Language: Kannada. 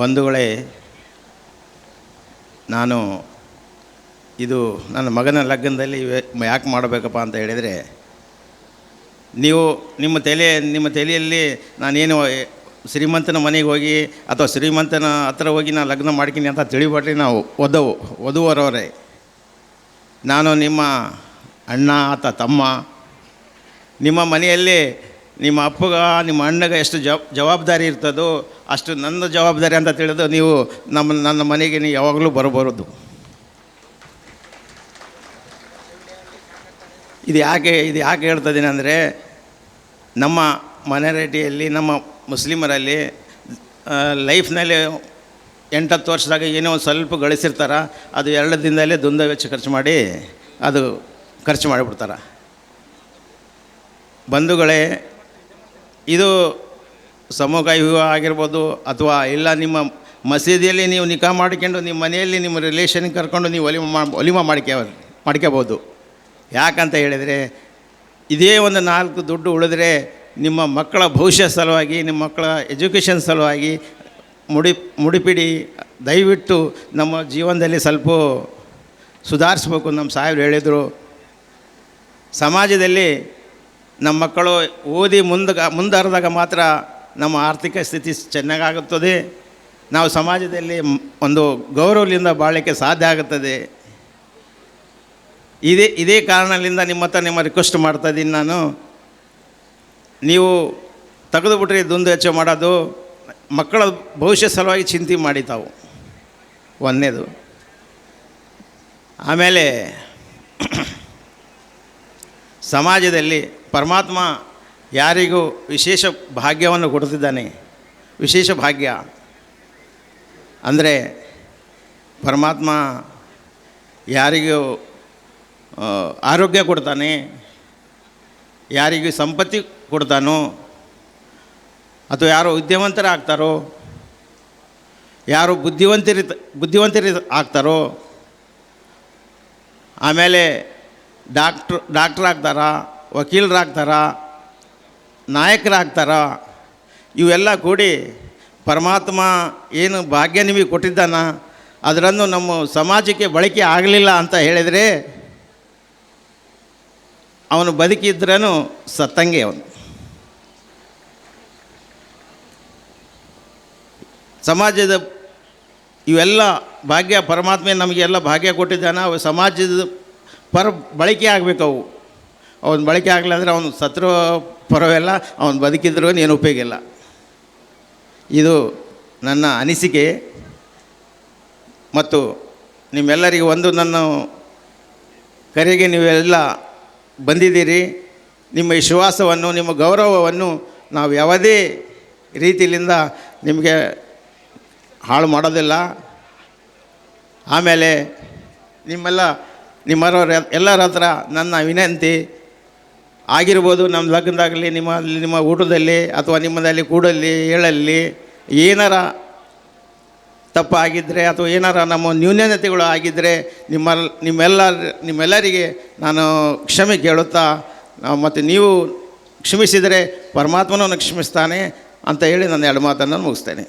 ಬಂಧುಗಳೇ, ನಾನು ಇದು ನನ್ನ ಮಗನ ಲಗ್ನದಲ್ಲಿ ಯಾಕೆ ಮಾಡಬೇಕಪ್ಪ ಅಂತ ಹೇಳಿದರೆ, ನೀವು ನಿಮ್ಮ ತಲೆ, ನಿಮ್ಮ ತಲೆಯಲ್ಲಿ ನಾನೇನು ಶ್ರೀಮಂತನ ಮನೆಗೆ ಹೋಗಿ ಅಥವಾ ಶ್ರೀಮಂತನ ಹತ್ರ ಹೋಗಿ ನಾನು ಲಗ್ನ ಮಾಡ್ತೀನಿ ಅಂತ ತಿಳಿಬಟ್ರಿ ನಾವು ಓದವು ವಧುವರವರೇ ನಾನು ನಿಮ್ಮ ಅಣ್ಣ ಅಥವಾ ತಮ್ಮ, ನಿಮ್ಮ ಮನೆಯಲ್ಲಿ ನಿಮ್ಮ ಅಪ್ಪಗ, ನಿಮ್ಮ ಅಣ್ಣಗೆ ಎಷ್ಟು ಜವಾಬ್ದಾರಿ ಇರ್ತದೋ ಅಷ್ಟು ನನ್ನ ಜವಾಬ್ದಾರಿ ಅಂತ ತಿಳಿದು ನೀವು ನಮ್ಮ, ನನ್ನ ಮನೆಗೆ ನೀವು ಯಾವಾಗಲೂ ಬರಬಾರದು. ಇದು ಯಾಕೆ ಇದು ಯಾಕೆ ಹೇಳ್ತಿದ್ದೀನಿ ಅಂದರೆ, ನಮ್ಮ ಮನೆರೆಡ್ಡಿಯಲ್ಲಿ, ನಮ್ಮ ಮುಸ್ಲಿಮರಲ್ಲಿ ಲೈಫ್ನಲ್ಲಿ ಎಂಟತ್ತು ವರ್ಷದಾಗ ಏನೋ ಒಂದು ಸ್ವಲ್ಪ ಗಳಿಸಿರ್ತಾರೆ, ಅದು ಎರಡು ದಿನದಲ್ಲೇ ದುಂದ ವೆಚ್ಚ ಖರ್ಚು ಮಾಡಿ ಅದು ಖರ್ಚು ಮಾಡಿಬಿಡ್ತಾರೆ. ಬಂಧುಗಳೇ ಇದು ಸಮೂಹ ವಿವಾಹ ಆಗಿರ್ಬೋದು ಅಥವಾ ಇಲ್ಲ ನಿಮ್ಮ ಮಸೀದಿಯಲ್ಲಿ ನೀವು ನಿಖಾ ಮಾಡ್ಕೊಂಡು ನಿಮ್ಮ ಮನೆಯಲ್ಲಿ ನಿಮ್ಮ ರಿಲೇಷನ್ ಕರ್ಕೊಂಡು ನೀವು ಒಲಿಮ ಒಲಿಮ ಮಾಡ್ಕೊ, ಮಾಡ್ಕೋಬೋದು. ಯಾಕಂತ ಹೇಳಿದರೆ ಇದೇ ಒಂದು ನಾಲ್ಕು ದುಡ್ಡು ಉಳಿದ್ರೆ ನಿಮ್ಮ ಮಕ್ಕಳ ಭವಿಷ್ಯ ಸಲುವಾಗಿ, ನಿಮ್ಮ ಮಕ್ಕಳ ಎಜುಕೇಷನ್ ಸಲುವಾಗಿ ಮುಡಿ, ಮುಡಿಪಿಡಿ, ದಯವಿಟ್ಟು ನಮ್ಮ ಜೀವನದಲ್ಲಿ ಸ್ವಲ್ಪ ಸುಧಾರಿಸ್ಬೇಕು ನಮ್ಮ ಸಾಹೇಬ್ರು ಹೇಳಿದರು. ಸಮಾಜದಲ್ಲಿ ನಮ್ಮ ಮಕ್ಕಳು ಓದಿ ಮುಂದೆ ಮುಂದರದಾಗ ಮಾತ್ರ ನಮ್ಮ ಆರ್ಥಿಕ ಸ್ಥಿತಿ ಚೆನ್ನಾಗಾಗುತ್ತದೆ. ನಾವು ಸಮಾಜದಲ್ಲಿ ಒಂದು ಗೌರವದಿಂದ ಬಾಳಲಿಕ್ಕೆ ಸಾಧ್ಯ ಆಗುತ್ತದೆ. ಇದೇ ಇದೇ ಕಾರಣದಿಂದ ನಿಮ್ಮ ಹತ್ರ ನಿಮ್ಮ ರಿಕ್ವೆಸ್ಟ್ ಮಾಡ್ತಾ ಇದ್ದೀನಿ ನಾನು. ನೀವು ತೆಗೆದುಬಿಟ್ರೆ ದುಂದು ಹೆಚ್ಚು ಮಾಡೋದು, ಮಕ್ಕಳ ಭವಿಷ್ಯ ಸಲುವಾಗಿ ಚಿಂತೆ ಮಾಡಿ ತಾವು. ಒಂದನೇದು. ಆಮೇಲೆ ಸಮಾಜದಲ್ಲಿ ಪರಮಾತ್ಮ ಯಾರಿಗೂ ವಿಶೇಷ ಭಾಗ್ಯವನ್ನು ಕೊಡ್ತಿದ್ದಾನೆ. ವಿಶೇಷ ಭಾಗ್ಯ. ಅಂದರೆ ಪರಮಾತ್ಮ ಯಾರಿಗೂ ಆರೋಗ್ಯ ಕೊಡ್ತಾನೆ, ಯಾರಿಗೂ ಸಂಪತ್ತಿ ಕೊಡ್ತಾನೋ, ಅಥವಾ ಯಾರು ವಿದ್ಯಾವಂತರಾಗ್ತಾರೋ, ಯಾರು ಬುದ್ಧಿವಂತರಿ ಬುದ್ಧಿವಂತರಿ ಆಗ್ತಾರೋ, ಆಮೇಲೆ ಡಾಕ್ಟ್ರು ಡಾಕ್ಟ್ರ್ ಆಗ್ತಾರಾ ವಕೀಲರಾಗ್ತಾರಾ, ನಾಯಕರಾಗ್ತಾರ, ಇವೆಲ್ಲ ಕೂಡಿ ಪರಮಾತ್ಮ ಏನು ಭಾಗ್ಯ ನಿಮಗೆ ಕೊಟ್ಟಿದ್ದಾನ ಅದರನ್ನು ನಮ್ಮ ಸಮಾಜಕ್ಕೆ ಬಳಕೆ ಆಗಲಿಲ್ಲ ಅಂತ ಹೇಳಿದರೆ ಅವನು ಬದುಕಿದ್ರೂ ಸತ್ತಂಗೆ ಅವನು. ಸಮಾಜದ ಇವೆಲ್ಲ ಭಾಗ್ಯ, ಪರಮಾತ್ಮೆ ನಮಗೆಲ್ಲ ಭಾಗ್ಯ ಕೊಟ್ಟಿದ್ದಾನೆ ಅವು ಸಮಾಜದ ಪರ ಬಳಕೆ ಆಗಬೇಕು ಅವು. ಅವನು ಬಳಕೆ ಆಗಲಿಲ್ಲ ಅಂದರೆ ಅವನು ಸತ್ರು ಪರವೆಲ್ಲ ಅವನು ಬದುಕಿದ್ರು ಏನು ಉಪಯೋಗ ಇಲ್ಲ. ಇದು ನನ್ನ ಅನಿಸಿಕೆ. ಮತ್ತು ನಿಮ್ಮೆಲ್ಲರಿಗೂ ಒಂದು ನನ್ನ ಕರೆಗೆ ನೀವೆಲ್ಲ ಬಂದಿದ್ದೀರಿ. ನಿಮ್ಮ ವಿಶ್ವಾಸವನ್ನು, ನಿಮ್ಮ ಗೌರವವನ್ನು ನಾವು ಯಾವುದೇ ರೀತಿಯಿಂದ ನಿಮಗೆ ಹಾಳು ಮಾಡೋದಿಲ್ಲ. ಆಮೇಲೆ ನಿಮ್ಮೆಲ್ಲ ನಿಮ್ಮರವ್ರ ಎಲ್ಲರ ಹತ್ರ ನನ್ನ ವಿನಂತಿ ಆಗಿರ್ಬೋದು ನಮ್ಮ ಲಗ್ನದಾಗಲಿ, ನಿಮ್ಮ ನಿಮ್ಮ ಊಟದಲ್ಲಿ ಅಥವಾ ನಿಮ್ಮದಲ್ಲಿ ಕೂಡಲ್ಲಿ ಹೇಳಲ್ಲಿ ಏನಾರ ತಪ್ಪಾಗಿದ್ದರೆ ಅಥವಾ ಏನಾರ ನಮ್ಮ ನ್ಯೂನತೆಗಳು ಆಗಿದ್ದರೆ ನಿಮ್ಮ ನಿಮ್ಮೆಲ್ಲ ನಿಮ್ಮೆಲ್ಲರಿಗೆ ನಾನು ಕ್ಷಮೆ ಕೇಳುತ್ತಾ ಮತ್ತು ನೀವು ಕ್ಷಮಿಸಿದರೆ ಪರಮಾತ್ಮನನ್ನು ಕ್ಷಮಿಸ್ತಾನೆ ಅಂತ ಹೇಳಿ ನಾನು ಎರಡು ಮಾತನ್ನು ಮುಗಿಸ್ತೇನೆ.